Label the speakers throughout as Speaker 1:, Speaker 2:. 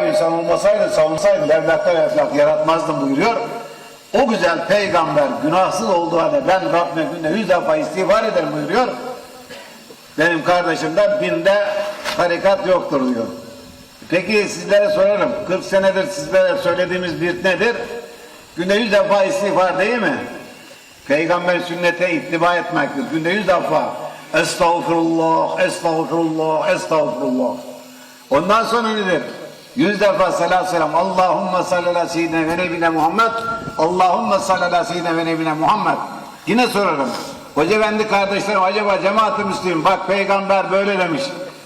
Speaker 1: gibi insan olmasaydı, savunsaydı devletler eflak yaratmazdım buyuruyor. O güzel peygamber günahsız olduğu halde ben Rabbime günde yüz defa istiğfar ederim buyuruyor. Benim kardeşim de binde tarikat yoktur diyor. Peki sizlere sorarım. 40 senedir sizlere söylediğimiz bir nedir? Günde yüz defa istiğfar değil mi? Peygamber sünnete ittiba etmektir. Günde yüz defa. Estağfurullah, estağfurullah, estağfurullah. Ondan sonra nedir? Yüz defa salatü selam. Allahümme salli ala seyyidine ve nebine Muhammed. Allahümme salli ala seyyidine ve nebine Muhammed. Yine sorarım. Hoca efendi kardeşlerim acaba cemaat-ı müslim bak peygamber böyle demiş.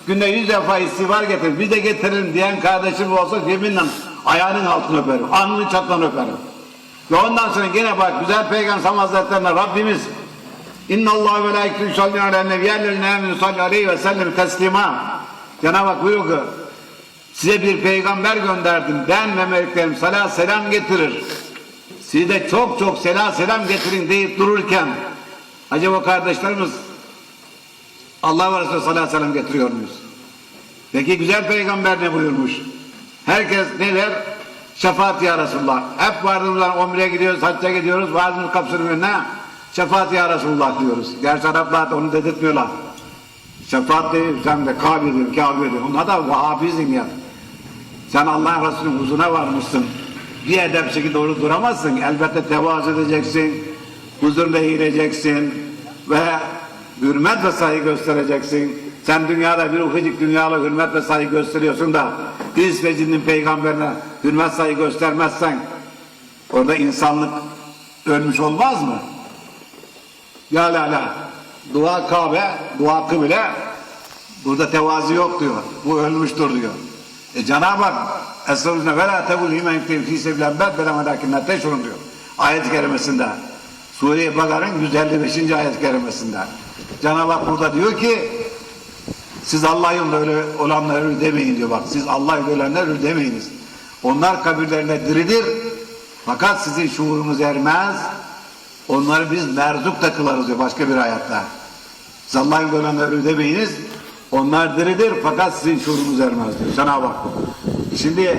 Speaker 1: Günde yüz defa istiğfar getir. Biz de getirelim diyen kardeşim olsa yeminle ayağının altını öperim. Alnının çatlarını öperim. Ve ondan sonra yine bak güzel peygamber Hazretlerine Rabbimiz İnna Allah ve laiketü yusallina ala nebiyyellezine amenu salli aleyhi ve sellem teslima. Cenab-ı Hak buyuruyor ki size bir peygamber gönderdim. Ben ve meleklerim salat selam getirir. Siz de çok çok selam selam getirin deyip dururken acaba kardeşlerimiz Allah ve Resulü ve sellem getiriyor muyuz? Peki güzel peygamber ne buyurmuş? Herkes ne der? Şefaat ya Resulullah. Hep vardığımızdan umreye gidiyoruz, hacca gidiyoruz, vaazımız kapısının önüne şefaat ya Resulullah diyoruz. Gerçi Araplar da onu dedirtmiyorlar. Şefaat değil, sen de Kabe'dir, Kabe'dir. Onlar da Vahabizm ya. Sen Allah Resulü'nün huzuruna varmışsın. Bir edep şekilde doğru duramazsın. Elbette tevazu edeceksin. Huzurunda eğileceksin. Ve hürmet ve saygı göstereceksin. Sen dünyada bir ufacık dünyalı hürmet ve saygı gösteriyorsun da İns ve cinnin peygamberine hürmet saygı göstermezsen orada insanlık ölmüş olmaz mı? Ya la la. Dua Kabe, dua kıble burada tevazu yok diyor. Bu ölmüştür diyor. E Cenab-ı Hak Estağfirullah ve la tebul himen yükteyin fî sebilen bed ve lemedâkinnâ teşhurun diyor. Ayet-i kerimesinde. Sure-i Bakar'ın 155. ayet-i kerimesinde. Cenab-ı Hak burada diyor ki siz Allah yolunda öyle olanları öyle demeyin diyor bak. Siz Allah yolunda ölenler öyle demeyiniz. Onlar kabirlerinde diridir. Fakat sizin şuurunuz ermez. Onları biz merzuk da kılarız diyor başka bir hayatta. Siz Allah yolunda ölenler öyle demeyiniz. Onlar diridir fakat sizin şuurunuz ermez diyor. Bak. Şimdi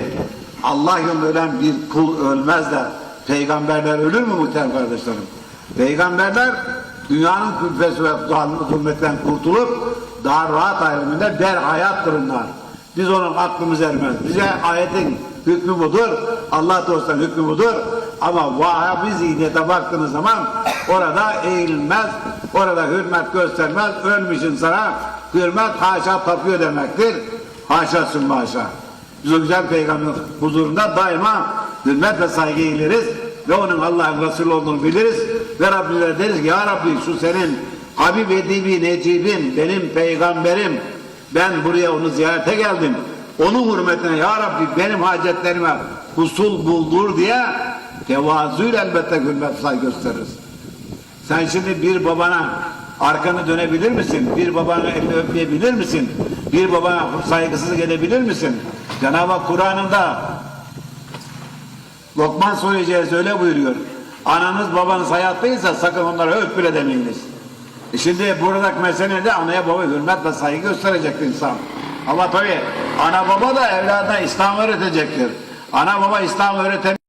Speaker 1: Allah yolunda ölen bir kul ölmez de peygamberler ölür mü muhterem kardeşlerim? Peygamberler dünyanın külfesi ve zulmetten kurtulup daha rahat aleminde der hayattırınlar. Biz onun aklımız ermez. Bize ayetin hükmü budur. Allah dostlarının hükmü budur. Ama Vahabi zihniyete baktığınız zaman orada eğilmez, orada hürmet göstermez. Ölmüş insana hürmet haşa tapıyor demektir. Haşa sümme haşa. Biz o güzel peygamber huzurunda daima hürmet ve saygı eğiliriz ve onun Allah'ın Resulü olduğunu biliriz ve Rabbimize deriz ki ya Rabbi şu senin Habib Edibi Necib'in benim peygamberim ben buraya onu ziyarete geldim onun hürmetine ya Rabbi benim hacetlerime husul buldur diye tevazuyla elbette hürmet saygı gösteririz. Sen şimdi bir babana arkanı dönebilir misin? Bir babana elini öpmeyebilir misin? Bir babana saygısızlık edebilir misin? Cenab-ı Kur'an'ında Lokman Suresi öyle buyuruyor. Ananız babanız hayattaysa sakın onlara öp bile demeyiniz. E şimdi buradaki mesele de anaya baba hürmet ve saygı gösterecektir insan. Ama tabii ana baba da evladına İslam öğretecektir. Ana baba İslam öğreten